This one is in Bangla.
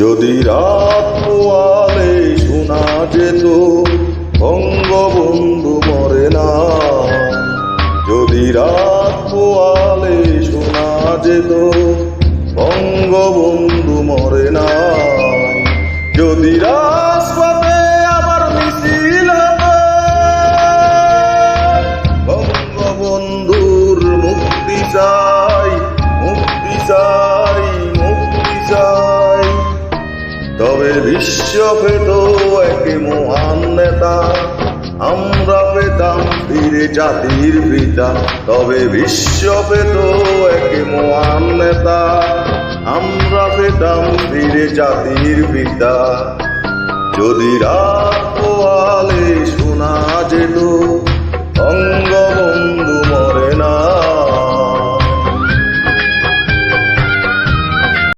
যদি রাত পোয়ালে শোনা যেত, বঙ্গবন্ধু মরে না। যদি রাত পোয়ালে শোনা যেত, বঙ্গবন্ধু মরে না। যদি রাজপথে আবার মিছিল বঙ্গবন্ধুর মুক্তি চাই মুক্তি চাই। তবে বিশ্ব পেত এক মহান নেতা, আমরা পেতাম ফিরে জাতির পিতা, তবে বিশ্ব পেত এক মহান নেতা, আমরা পেতাম ফিরে জাতির পিতা। যদি রাত